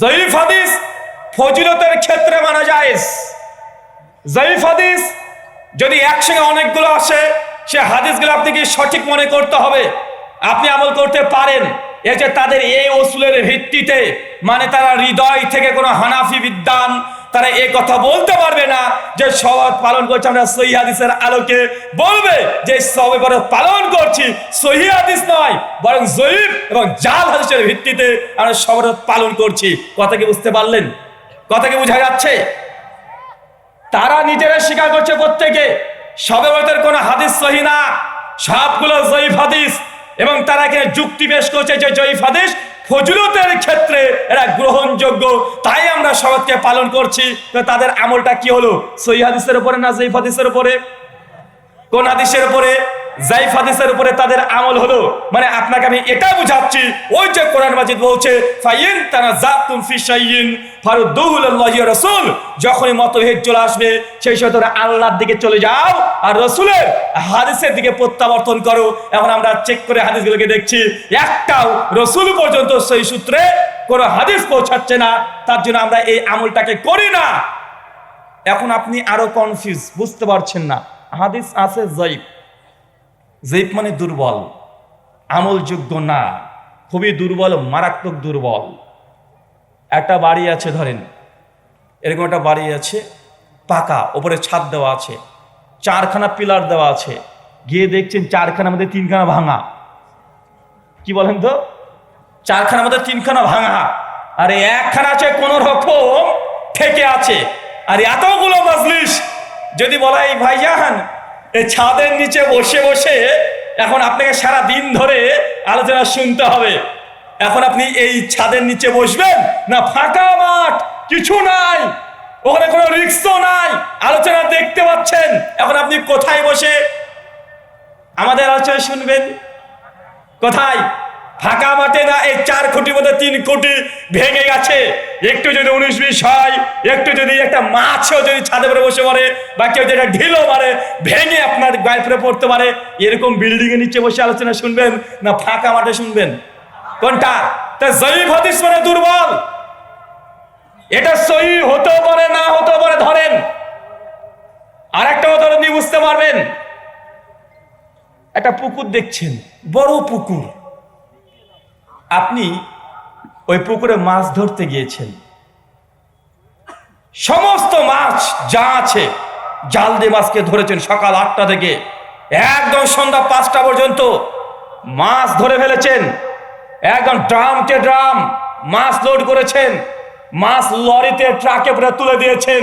জয়ীফ হাদিস ফজিলতের ক্ষেত্রে মানা যায় জয়ীফ হাদিস যদি একসঙ্গে অনেকগুলো আসে, সে হাদিসগুলো আপনাকে সঠিক মনে করতে হবে? আপনি আমল করতে পারেন। এই যে তাদের এই অসুলের ভিত্তিতে মানে তারা হৃদয় থেকে কোনো হানাফি বিদ্যান তারা এ কথা বলতে পারবে না যে সবাদ পালন করছে। আমরা সহি হাদিসের আলোকে বলবে যে সবে পালন করছি। সহি হাদিস নয়, বরং জয়ীফ এবং জাল হাদিসের ভিত্তিতে আমরা সবার পালন করছি। কথা কি বুঝতে পারলেন? কথা কি বোঝা যাচ্ছে? তারা নিজেরা স্বীকার করছে প্রত্যেকে সবে বলতের কোনো হাদিস সহি না। সবগুলো জয়ীফ হাদিস এবং তারা এখানে যুক্তি পেশ করছে যে জয়ীফ হাদিস ফজলতের ক্ষেত্রে এরা গ্রহণযোগ্য। তাই আমরা সবাইকে পালন করছি। তো তাদের আমলটা কি হলো? সই হাদিসের উপরে না জৈফ হাদিসের উপরে? কোন হাদিসের উপরে? জাইফ হাদিসের উপরে তাদের আমল হলো মানে আপনাকে আমি এটা বুঝাচ্ছি, ওই যে কোরআন মাজিদ বলছে, ফাইন তারা জাতুম ফি শাইইন, ফারুদ্দুহুল আল্লাহি ওয়া রাসূল, যখনই মতভেদ চলে আসবে, সেই সময় তোমরা আল্লাহর দিকে চলে যাও আর রাসূলের হাদিসের দিকে প্রত্যাবর্তন করো। এখন আমরা চেক করে হাদিসগুলোকে দেখছি, একটাও রাসূল পর্যন্ত সেই সূত্রে কোনো হাদিস পৌঁছাচ্ছে না, তার জন্য আমরা এই আমলটাকে করি না। এখন আপনি আরও কনফিউজ বুঝতে পারছেন না। হাদিস আছে জয়ীফ জয়ীফ মানে দুর্বল, আমলযোগ্য না, খুবই দুর্বল, মারাত্মক দুর্বল। একটা বাড়ি আছে, ধরেন, এরকম একটা বাড়ি আছে, পাকা, ওপরে ছাদ দেওয়া আছে, চারখানা পিলার দেওয়া আছে, গিয়ে দেখছেন চারখানা মধ্যে তিনখানা ভাঙা। কি বলেন তো? চারখানা মধ্যে তিনখানা ভাঙা। আর একখানা আছে, কোন রকম থেকে আছে। আর এতগুলো মজলিস, যদি বলা এই ভাইজান এই ছাদের নিচে বসে বসে এখন আপনাকে সারা দিন ধরে আলোচনা শুনতে হবে। এখন আপনি এই ছাদের নিচে বসবেন না ফাঁকা মাঠ, কিছু নাই, ওখানে কোনো রিক্সও নাই, আলোচনা দেখতে পাচ্ছেন। এখন আপনি কোথায় বসে? আমাদের আলোচনা শুনবেন? কোথায়? ফাঁকা মাঠে না, এই চার কোটির মধ্যে তিন কোটি ভেঙে গেছে। একটু যদি উনিশ বিশ হয়, একটু যদি একটা মাছও যদি ছাদে পরে বসে পড়ে বা কেউ যদি একটা ঢিলও মারে, ভেঙে আপনার গায়ে পরে পড়তে পারে, এরকম বিল্ডিং এর নিচে বসে আলোচনা শুনবেন না ফাঁকা মাঠে শুনবেন? কোনটা? তা জয়ীফ হাদিস মানে দুর্বল। এটা সহি হতেও পারে, না হতেও পারে, ধরেন। আর একটা উদাহরণ দিয়ে বুঝতে পারবেন। একটা পুকুর দেখছেন, বড় পুকুর। আপনি ওই পুকুরে মাছ ধরতে গিয়েছেন। সমস্ত মাছ যা আছে, জাল দিয়ে মাছকে ধরেছেন সকাল আটটা থেকে। একদম সন্ধ্যা পাঁচটা পর্যন্ত মাছ ধরে ফেলেছেন। একদম ড্রামকে ড্রাম মাছ লোড করেছেন। মাছ লরিতে, ট্রাকে পুরো তুলে দিয়েছেন।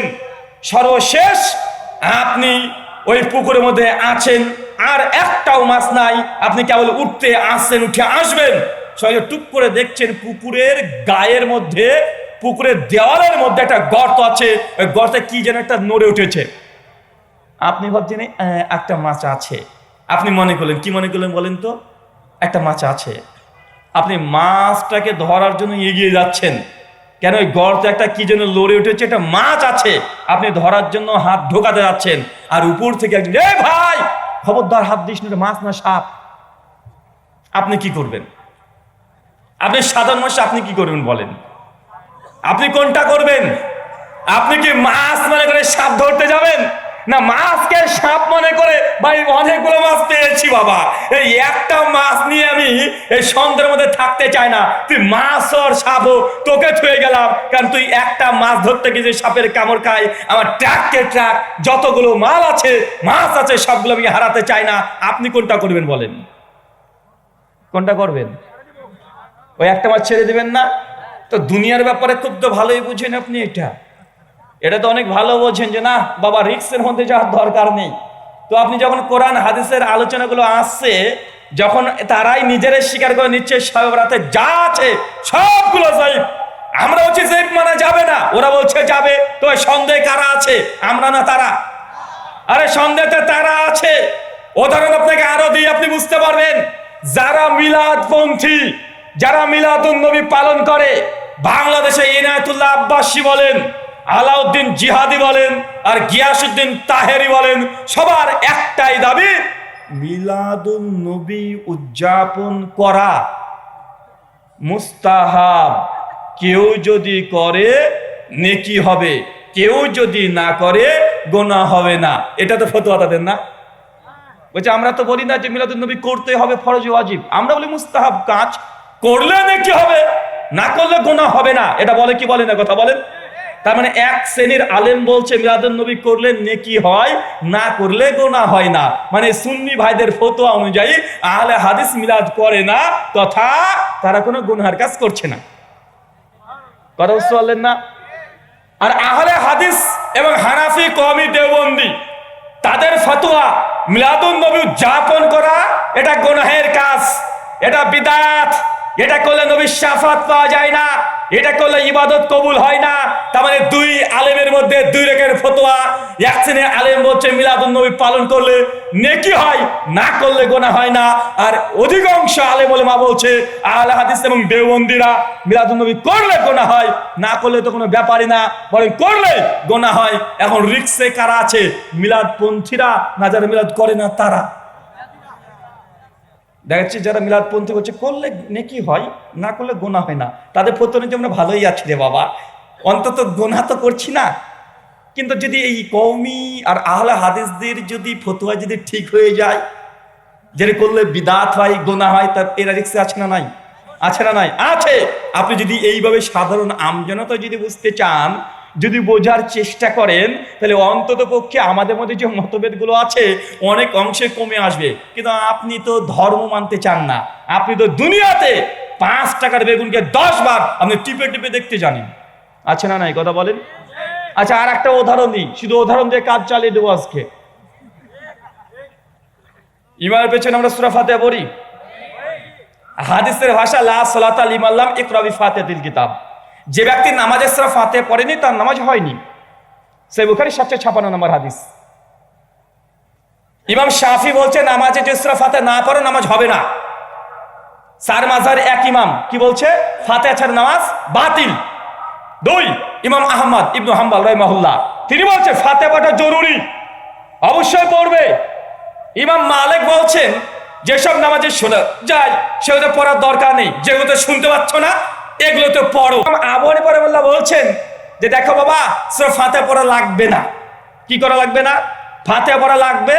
সর্বশেষ আপনি ওই পুকুরের মধ্যে আছেন, আর একটাও মাছ নাই। আপনি কেবল উঠতে আসছেন, উঠে আসবেন। সঙ্গে টুক করে দেখছেন পুকুরের গায়ের মধ্যে, পুকুরের দেওয়ালের মধ্যে একটা গর্ত আছে। ওই গর্তে কি যেন একটা নড়ে উঠেছে। আপনি ভাবছেন একটা মাছ আছে। আপনি মনে করলেন, কি মনে করলেন বলেন তো? একটা মাছ আছে। আপনি মাছটাকে ধরার জন্য এগিয়ে যাচ্ছেন। কেন ওই গর্তে একটা কি যেন লড়ে উঠেছে? একটা মাছ আছে। আপনি ধরার জন্য হাত ঢোকাতে যাচ্ছেন। আর উপর থেকে একজন, এ ভাই, খবরদার হাত দিস মাছ না সাপ। আপনি কি করবেন? আপনি সাধারণ মানুষ, আপনি কি করবেন বলেন? আপনি কোনটা করবেন? আপনি কি মাছ মনে করে সাপ ধরতে যাবেন? না, মাছকে সাপ মনে করে? ভাই, অনেকগুলো মাছ পেয়েছি বাবা। এই একটা মাছ নিয়ে আমি এই সন্ধ্যের মধ্যে থাকতে চাই না। তুই মাছ আর সাপও তোকে ছুঁয়ে গেলাম। কারণ তুই একটা মাছ ধরতে গিয়ে সাপের কামড় খাই আমার ট্রাককে ট্রাক, যতগুলো মাল আছে, মাছ আছে, সবগুলো আমি হারাতে চাই না। আপনি কোনটা করবেন বলেন? কোনটা করবেন? ওই একটা মাছ ছেড়ে দিবেন না। তো দুনিয়ার ব্যাপারে খুব তো ভালোই বুঝেন আপনি এটা। এটা তো অনেক ভালো বোঝেন যে না, বাবা, রিক্সের মধ্যে যাওয়ার দরকার নেই। তো আপনি যখন কোরআন, হাদিসের আলোচনাগুলো আসছে, যখন তারাই নিজেরাই স্বীকার করে নিচ্ছে সব রাতে যা আছে সবগুলো জাইব আমরা বলছি জাইব মানা যাবে না। ওরা বলছে, যাবে। তো সন্দেহ কারা আছে? আমরা না তারা? আরে সন্দেহতে তারা আছে। উদাহরণ আপনাকে আরও দিই, আপনি বুঝতে পারবেন। যারা মিলাদপন্থী যারা মিলাদুন নবী পালন করে, বাংলাদেশে ইনায়তুল্লাহ আব্বাসী বলেন, আলাউদ্দিন জিহাদি বলেন, আর গিয়াসুদ্দিন তাহেরি বলেন, সবার একটাই দাবি, মিলাদুন নবী উদযাপন করা মুস্তাহাব। কেউ যদি করে, নেকি হবে। কেউ যদি না করে গোনা হবে না। এটা তো ফতোয়া তাদের না? বলছে, আমরা তো বলি না যে মিলাদুল নবী করতে হবে ফরজ ওয়াজিব। আমরা বলি মুস্তাহাব কাজ করলে নাকি হবে, না করলে গোনা হবে না। এটা বলে কি বলে না কথা বলেন? তার মানে এক শ্রেণির আলেম বলছে মিলাদুল নবী করলে নেকি হয়, না করলে গোনা হয় না। মানে সুন্নি ভাইদের ফতোয়া অনুযায়ী আহলে হাদিস মিলাদ করে না, তথা তারা কোনো গুনহার কাজ করছে না। কথা বুঝতে পারলেন না? আর আহলে হাদিস এবং হানাফি কমি দেওবন্দি, তাদের ফতোয়া মিলাদুন নবী উদযাপন করা, এটা গোনাহের কাজ, এটা বিদাত এটা করলে নবীর শাফাত পাওয়া যায় না, এটা করলে ইবাদত কবুল হয় না। তার মানে দুই আলেমের মধ্যে দুই রকমের ফতোয়া। এক শ্রেণির আলেম বলছে, মিলাদুন নবী পালন করলে নেকি হয়, না করলে গোনা হয় না। আর অধিকাংশ আলেম ওলেমা বলছে, আহলে হাদিস এবং দেওবন্দিরা মিলাদুন নবী করলে গোনা হয়, না করলে তো কোনো ব্যাপারই না, বরং করলে গোনা হয়। এখন রিক্সে কারা আছে? মিলাদ পন্থীরা না যারা মিলাদ করে না, তারা। দেখা যাচ্ছে যারা মিলাদ পন্থী করছে করলে নেকি হয়? না করলে গোনা হয় না। তাদের প্রত্যেক যে আমরা ভালোই আছি রে বাবা। অন্তত গোনা তো করছি না। কিন্তু যদি এই কৌমি আর আহলা হাদিসদের যদি ফতুয়া যদি ঠিক হয়ে যায়, যেটা করলে বিদাত হয় গোনা হয়, তার এরা রিক্সে আছে না নাই? আছে না নাই? আছে। আপনি যদি এইভাবে সাধারণ আমজনতা যদি বুঝতে চান যদি বোঝার চেষ্টা করেন, তাহলে অন্তত পক্ষে আমাদের মধ্যে যে মতভেদগুলো আছে, অনেক অংশে কমে আসবে। কিন্তু আপনি তো ধর্ম মানতে চান না। আপনি তো দুনিয়াতে পাঁচ টাকার বেগুনকে দশ বার আপনি টিপে টিপে দেখতে জানেন। আছে না নাই কথা বলেন? আচ্ছা আর একটা উদাহরণ দিই। শুধু উদাহরণ দিয়ে কাজ চালিয়ে দেবো আজকে। ইমামের পেছনে আমরা সুরা ফাতে পড়ি। হাদিসের ভাষা, লা সালাত আল ইমাল্লাম ইকরাবি ফাতিহাতিল কিতাব। যে ব্যক্তি নামাজের সুরা ফাতে পড়েনি, তার নামাজ হয়নি। সেই বুখারি সাতশো ছাপান্ন নম্বর হাদিস। ইমাম শাফি বলছে, নামাজে যে সুরা ফাতে না পড়ো, নামাজ হবে না। সার মাজার এক ইমাম কি বলছে? ফাতে ছাড়া নামাজ বাতিল। দুই, ইমাম আহমদ ইবনু হাম্বাল রহমাহুল্লাহ। তিনি বলছে, ফাতে পড়া জরুরি। অবশ্যই পড়বে। ইমাম মালিক বলছেন, যেসব নামাজে শোনা যায়, সেগুলো পড়ার দরকার নেই। যেগুলো শুনতে পাচ্ছ না এগুলো তো পড়ো। আবহানি পরবল্লা বলছেন যে দেখো বাবা সব ফাতে পড়া লাগবে না। কি করা লাগবে না? ফাতে পড়া লাগবে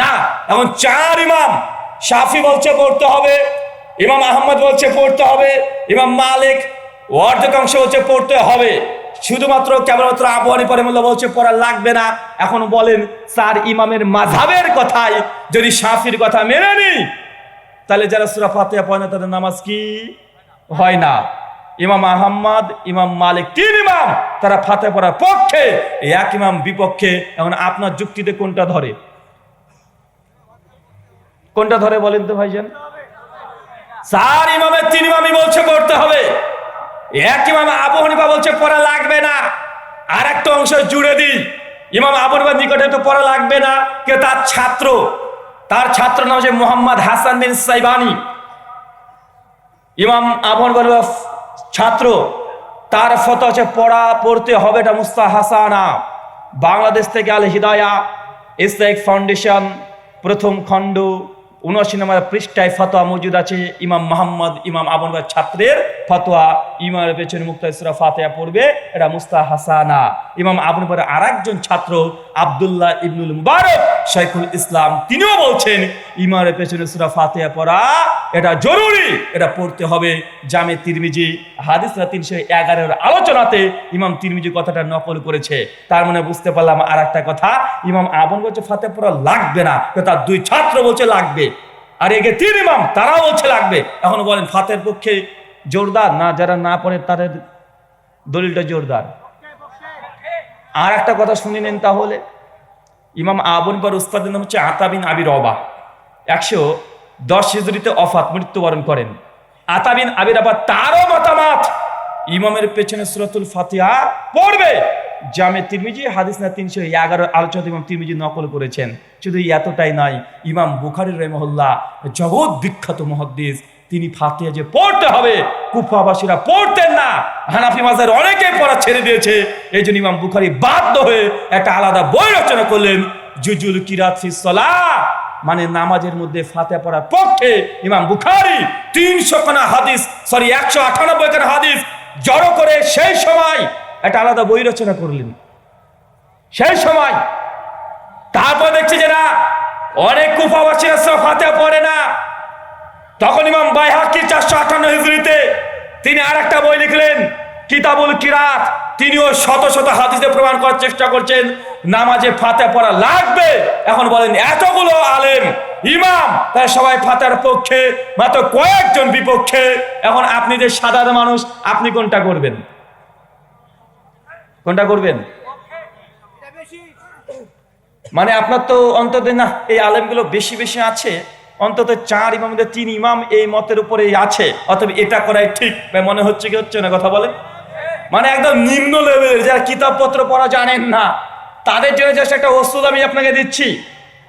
না। এখন চার ইমাম শাফি বলছে পড়তে হবে, ইমাম আহমদ বলছে পড়তে হবে, ইমাম মালিক অর্ধেকাংশ বলছে পড়তে হবে। শুধুমাত্র কেবলমাত্র আবহানি পরে বলছে পড়া লাগবে না। এখন বলেন স্যার ইমামের মাঝাবের কথাই যদি শাফির কথা মেনে নিই, তাহলে যারা সুরা ফাতিহা পড়ে না, তাদের নামাজ কি? হয় না। ইমাম আহম্মদ, ইমাম মালিক, তিন ইমাম তারা ফাতে পড়ার পক্ষে এক ইমাম বিপক্ষে। এখন আপনার যুক্তিতে কোনটা ধরে? কোনটা ধরে বলেন তো ভাইজান? চার ইমামের তিন ইমামই বলছে পড়তে হবে। এক ইমাম আবু হানিফা বলছে পড়া লাগবে না। আর একটা অংশ জুড়ে দিই। ইমাম আবু হানিফার নিকটে তো পড়া লাগবে না, কে তার ছাত্র। তার ছাত্র নাম হচ্ছে মোহাম্মদ হাসান বিন সাইবানি। ইমাম আবু হানিফার ছাত্র, তার ফত হচ্ছে পড়া, পড়তে হবে এটা মুস্তা হাসানা বাংলাদেশ থেকে আল হিদায়া ইসলাইক ফাউন্ডেশন, প্রথম খণ্ড। উনআশি নম্বর পৃষ্ঠায় ফতোয়া মজুদ আছে, ইমাম মোহাম্মদ, ইমাম আবনবার ছাত্রের ফতোয়া। ইমামের পেছনে মুক্তা ইসরা ফাতেহা পড়বে, এটা মুস্তা হাসানা ইমাম আবনবার আর একজন ছাত্র, আবদুল্লাহ ইবনুল মুবারক, শাইখুল ইসলাম, তিনিও বলছেন, ইমামের পেছনে সুরা ফাতেহা পড়া, এটা জরুরি, এটা পড়তে হবে। জামে তিরমিজি, হাদিসরা তিনশো এগারোর আলোচনাতে ইমাম তিরমিজি কথাটা নকল করেছে। তার মানে বুঝতে পারলাম আর একটা কথা, ইমাম আবন বলছে ফাতে পড়া লাগবে না তার দুই ছাত্র বলছে লাগবে। আর এগে তিন ইমাম, তারাও বলছে লাগবে। এখন বলেন, ফাতের পক্ষে জোরদার? না, যারা না পড়ে তাদের দলিলটা জোরদার। আর একটা কথা শুনে নেন তাহলে। ইমাম আবন পর উস্তাদের নাম হচ্ছে আতাবিন আবির অবা একশো দশ হিজড়িতে অফাত, মৃত্যুবরণ করেন। আতাবিন আবির আবার তারও মতামত। ইমামের পেছনে সুরাতুল ফাতিহা পড়বে। জামে তিরমিজি, হাদিস না তিনশো এগারো আলোচনা ইমাম তিরমিজি নকল করেছেন। শুধু এতটাই নয়, ইমাম বুখারির রহমহল্লা জগৎ বিখ্যাত মহাদ্দিস, তিনি ফাতিহা যে পড়তে হবে, কুফাবাসীরা পড়তেন না। হানাফি মাজার অনেকে পড়া ছেড়ে দিয়েছে। এই জন্য ইমাম বুখারি বাধ্য হয়ে একটা আলাদা বই রচনা করলেন, জুজুল কিরাত সালাহ। মানে নামাজের মধ্যে ফাতে পড়ার পক্ষে ইমাম বুখারি তিনশো খানা হাদিস, সরি, একশো আটানব্বই খানা হাদিস জড়ো করে সেই সময় একটা আলাদা বই রচনা করলেন। সেই সময় তারপর দেখছি যে না, অনেক কুফাবাসী ফাতে পড়ে না। তখন ইমাম বাইহাকি চারশো আটান্ন হিজড়িতে তিনি আর একটা বই লিখলেন, কিতাবুল কিরাত। তিনিও শত শত হাদিসে প্রমাণ করার চেষ্টা করছেন, নামাজে ফাতে পড়া লাগবে। এখন বলেন, এতগুলো আলেম, ইমাম, তারা সবাই ফাতার পক্ষে, মাত্র কয়েকজন বিপক্ষে। এখন আপনি যে সাধারণ মানুষ, আপনি কোনটা করবেন? কোনটা করবেন? মানে আপনার তো অন্তত না, এই আলেমগুলো বেশি বেশি আছে, অন্তত চার ইমামদের তিন ইমাম এই মতের উপরে আছে, অথবা এটা করাই ঠিক মনে হচ্ছে কি, হচ্ছে না কথা বলে মানে একদম নিম্ন লেভেলের যারা কিতাবপত্র পড়া জানেন না, তাদের জন্য জাস্ট একটা ওষুধ আমি আপনাকে দিচ্ছি।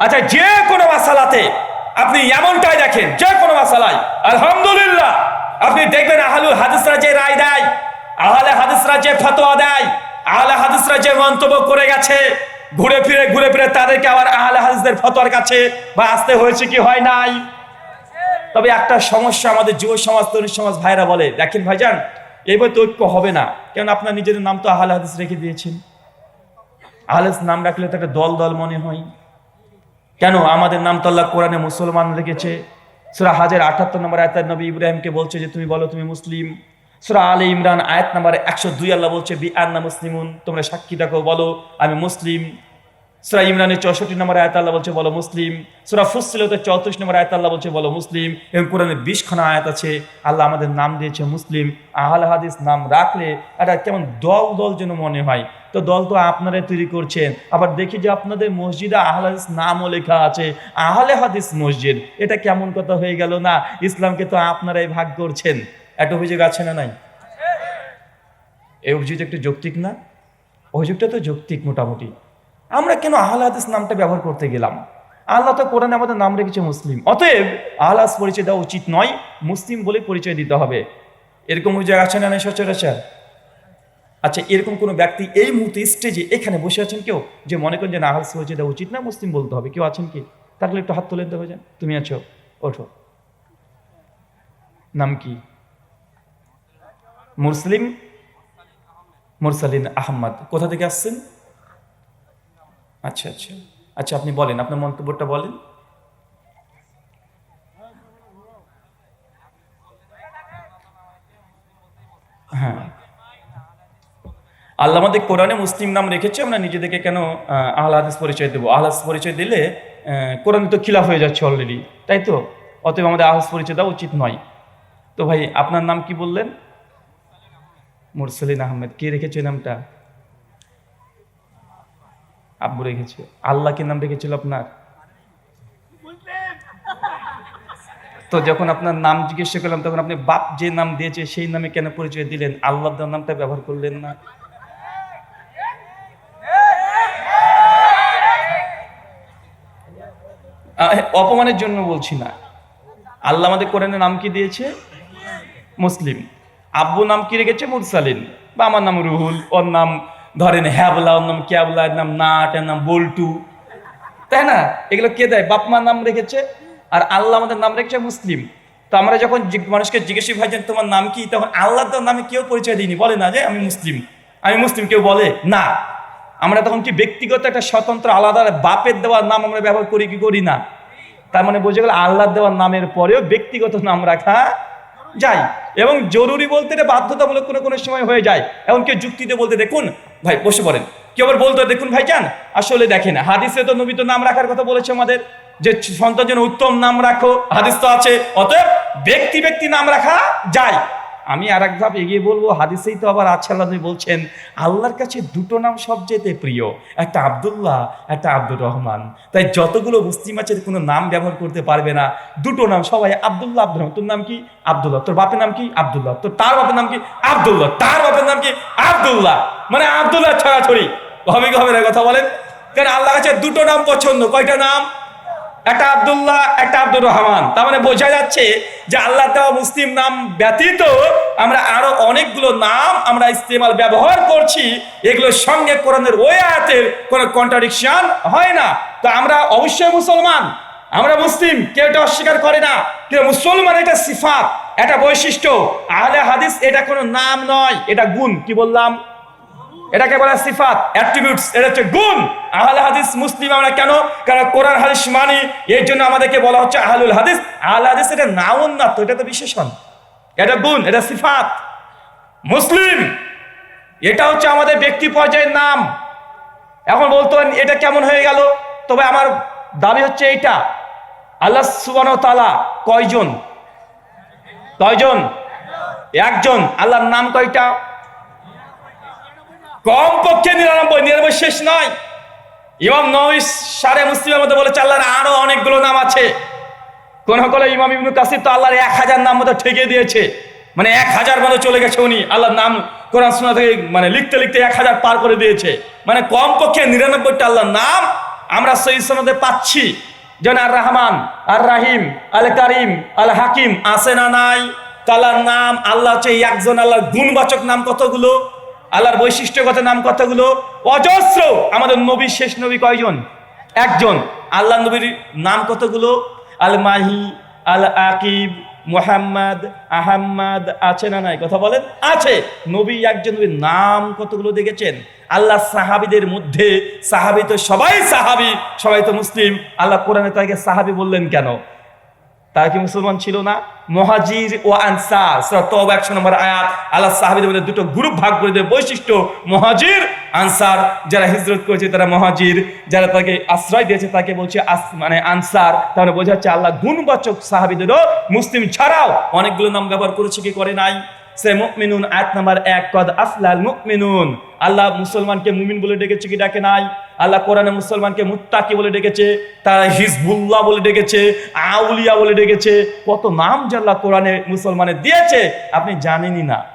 আচ্ছা যে কোনো মাসালাতে আপনি এমনটাই দেখেন, যে কোনো মাসালায়, আলহামদুলিল্লাহ, আপনি দেখবেন আহলুল হাদিসরা যে রায় দেয়, আহলে হাদিসরা যে ফতোয়া দেয় আহলে হাদিসরা যে মন্তব্য করে গেছে, ঘুরে ফিরে ঘুরে ফিরে তাদেরকে আবার আহলে হাদিসদের ফতোয়ার কাছে বা আসতে হয়েছে কি হয় নাই? তবে একটা সমস্যা আমাদের যুব সমাজ, তরুণ সমাজ ভাইরা বলে, দেখেন ভাইজান এইবার তো ঐক্য হবে না। কেন আপনার নিজের নাম তো আহলে হাদিস রেখে দিয়েছেন। আহলে নাম রাখলে তো একটা দল দল মনে হয়। কেন? আমাদের নাম তো আল্লাহ কোরআনে মুসলমান রেখেছে। সুরা হাজার আটাত্তর নম্বর আয়াত নবী ইব্রাহিমকে বলছে যে, তুমি বলো তুমি মুসলিম। সুরা আলী ইমরান আয়াত নাম্বার একশো দুই আল্লাহ বলছে, বি আন্না মুসলিমুন। তোমরা সাক্ষী দেখো বলো, আমি মুসলিম। সুরা ইমরানের চৌষট্টি নম্বর আয়াত আল্লাহ বলছে, বলো, মুসলিম। সুরা ফুসিলতে চৌত্রিশ নম্বর আয়াত আল্লাহ বলছে, বলো, মুসলিম। এবং কোরআনে বিশ খানা আয়াত আছে, আল্লাহ আমাদের নাম দিয়েছে মুসলিম। আহল হাদিস নাম রাখলে এটা কেমন দল দল যেন মনে হয়। তো দল তো আপনারাই তৈরি করছেন। আবার দেখি যে আপনাদের মসজিদে আহল হাদিস নামও লেখা আছে, আহলে হাদিস মসজিদ। এটা কেমন কথা হয়ে গেল না? ইসলামকে তো আপনারাই ভাগ করছেন। একটা অভিযোগ আছে না নাই? এই অভিযোগ একটু যৌক্তিক না? অভিযোগটা তো যৌক্তিক মোটামুটি। আমরা কেন আহল নামটা ব্যবহার করতে গেলাম? আল্লাহ তো কোরআনে আমাদের নাম রেখেছে মুসলিম। অতএব আহলাস পরিচয় দেওয়া উচিত নয়, মুসলিম বলে পরিচয় দিতে হবে। এরকম অভিযোগ আছে না নাই সচরাচর? আচ্ছা এরকম কোনো ব্যক্তি এই মুহূর্তে স্টেজে এখানে বসে আছেন কেউ? যে মনে করেন যে না আহলাস পরিচয় দেওয়া উচিত না, মুসলিম বলতে হবে। কেউ আছেন কি? তাহলে একটু হাত তুলে দেওয়া যান। তুমি আছো, ওঠো। নাম কি? মুসলিম মুরসালিন আহমদ। কোথা থেকে আসছেন? আচ্ছা আচ্ছা। আচ্ছা আপনি বলেন, আপনার মন্তব্যটা বলেন। হ্যাঁ। আল্লাহ আমাদের কোরআনে মুসলিম নাম রেখেছে, আমরা নিজেদেরকে কেন আহ্লাদিস পরিচয় দেবো? আহ্লাস পরিচয় দিলে কোরআনে তো খিলাফ হয়ে যাচ্ছে অলরেডি তাই তো? অতএব আমাদের আহ্লাস পরিচয় দেওয়া উচিত নয়। তো ভাই, আপনার নাম কি বললেন? মুরসালিন আহমেদ, কে রেখেছে নামটা? আব্বু রেখেছে। আল্লাহ কি নাম রেখেছিল আপনার? তো যখন আপনার নাম জিজ্ঞাসা করলাম, তখন আপনি বাপ যে নাম দিয়েছে, সেই নামে কেন পরিচয় দিলেন? আল্লাহ নামটা ব্যবহার করলেন না। অপমানের জন্য বলছি না। আল্লাহ আমাদের কোরআনের নাম কি দিয়েছে? মুসলিম। আব্বু নাম কি রেখেছে? মুরসালিন। বা আমার নাম রুহুল, ওর নাম ধরেন হ্যাবলা ওর নাম ক্যাবলা এর নাম নাট, এর নাম বল্টু। তাই না? এগুলো কে দেয়? বাপ মার নাম রেখেছে আর আল্লাহ আমাদের নাম রেখেছে মুসলিম। তো আমরা যখন মানুষকে জিজ্ঞেস ভাইজান তোমার নাম কি? তখন আল্লাহ নামে কেউ পরিচয় দিইনি বলে না যে, আমি মুসলিম। আমি মুসলিম, কেউ বলে না। আমরা তখন কি ব্যক্তিগত একটা স্বতন্ত্র আলাদা বাপের দেওয়ার নাম আমরা ব্যবহার করি কি করি না? তার মানে বোঝা গেল আল্লাহ দেওয়ার নামের পরেও ব্যক্তিগত নাম রাখা যায় এবং জরুরি বলতে এটা বাধ্যতামূলক কোনো কোনো সময় হয়ে যায় এমন কেউ যুক্তিতে বলতে, দেখুন ভাই, বসে পড়েন। কেউ আবার বলতে, দেখুন ভাই যান আসলে দেখেন, হাদিসে তো নবী তো নাম রাখার কথা বলেছে আমাদের, যে সন্তান যেন উত্তম নাম রাখো, হাদিস তো আছে, অতএব ব্যক্তি ব্যক্তি নাম রাখা যায়। আমি আর এক ধাপ এগিয়ে বলব, হাদিসেই তো আবার আছে, আল্লাহ বলছেন, আল্লাহর কাছে দুটো নাম সবচেয়ে প্রিয়, একটা আব্দুল্লাহ, একটা আব্দুর রহমান। তাই যতগুলো মুসলিম আছে, কোনো নাম ব্যবহার করতে পারবে না। দুটো নাম সবাই আব্দুল্লাহ, আব্দুর রহমান। তোর নাম কি? আবদুল্লাহ। তোর বাপের নাম কি? আবদুল্লাহ। তোর তার বাপের নাম কি? আব্দুল্লাহ। তার বাপের নাম কি? আব্দুল্লাহ। মানে আব্দুল্লাহ ছড়াছড়ি। হবে কি হবে না কথা বলেন? কারণ আল্লাহ কাছে দুটো নাম পছন্দ? কয়টা নাম? একটা আবদুল্লাহ একটা আব্দুর রহমান। তার মানে বোঝা যাচ্ছে যে আল্লাহ দেওয়া মুসলিম নাম ব্যতীত আমরা আরও অনেকগুলো নাম আমরা ইস্তেমাল ব্যবহার করছি, এগুলোর সঙ্গে কোরআনের ওই আয়াতের কোনো কন্ট্রাডিকশন হয় না। তো আমরা অবশ্যই মুসলমান, আমরা মুসলিম, কেউ এটা অস্বীকার করে না। কিন্তু মুসলমান এটা সিফাত, এটা বৈশিষ্ট্য। আহলে হাদিস এটা কোনো নাম নয়, এটা গুণ, কি বললাম? এটাকে বলে সিফাত অ্যাট্রিবিউটস এটা হচ্ছে গুণ। আহলে হাদিস মুসলিম আমরা কেন? কারণ কোরআন হাদিস মানি, এর জন্য আমাদেরকে বলা হচ্ছে আহলুল হাদিস। আহলে হাদিস এটা নাউন না তো, এটা তো বিশেষণ। এটা গুণ, এটা সিফাত। মুসলিম, এটা হচ্ছে আমাদের ব্যক্তি পর্যায়ের নাম। এখন বলতো এটা কেমন হয়ে গেল? তবে আমার দাবি হচ্ছে এইটা। আল্লাহ সুবান তালা কয়জন? কয়জন? একজন। আল্লাহর নাম কয়টা? কম পক্ষে নিরানব্বই নিরানব্বই শেষ নয়। ইমাম নবী সারে মুসলিমের মধ্যে বলেছে, আল্লাহর আরও অনেকগুলো নাম আছে। কোন সকলে, ইমাম ইবনু কাসির তো আল্লাহর এক হাজার নাম মতো ঠেকে দিয়েছে। মানে এক হাজার মতো চলে গেছে উনি। আল্লাহর নাম কোরআন শোনা থেকে মানে লিখতে লিখতে এক হাজার পার করে দিয়েছে। মানে কম পক্ষে নিরানব্বইটা আল্লাহর নাম আমরা সহি সনদে পাচ্ছি। যেন আর রহমান আর রাহিম আল কারিম আল হাকিম আছে না নাই? তালার নাম, আল্লাহ হচ্ছে একজন আল্লাহর গুণবাচক নাম কতগুলো? আল্লাহর বৈশিষ্ট্যগত নাম কতগুলো অজস্র। আমাদের নবী শেষ নবী কয়জন? একজন। আল্লাহ নবীর নাম কতগুলো আল মাহি আল আকিব মোহাম্মদ, আহম্মদ আছে না নাই? কথা বলেন? আছে। নবী একজন নবীর নাম কতগুলো দেখেছেন। আল্লাহ সাহাবিদের মধ্যে সাহাবি তো সবাই সাহাবি, সবাই তো মুসলিম। আল্লাহ কোরআনে তাকে সাহাবি বললেন কেন? তারা কি মুসলমান ছিল না? মহাজির ও আনসার, সূরা তওবা 100 নম্বর আয়াত, আল্লাহ সাহাবীদের মধ্যে দুটো গ্রুপ ভাগ করে দেয়। বৈশিষ্ট্য, মহাজির, আনসার, যারা হিজরত করেছে তারা মহাজির, যারা তাকে আশ্রয় দিয়েছে তাকে বলছে মানে আনসার। তাহলে বোঝা যাচ্ছে আল্লাহ গুণবাচক সাহাবীদেরও মুসলিম ছাড়াও অনেকগুলো নাম ব্যবহার করেছে, কি করে নাই? সে মুমিনুন, আয়াত নাম্বার এক, কদ আফলাল মুমিনুন। আল্লাহ মুসলমানকে মুমিন বলে ডেকেছে, কি ডাকে নাই? আল্লাহ কোরআনে মুসলমানকে মুত্তাকি বলে ডেকেছে, তারা হিজবুল্লাহ বলে ডেকেছে, আউলিয়া বলে ডেকেছে। কত নাম যে আল্লাহ কোরআনে মুসলমানের দিয়েছে, আপনি জানেনই না।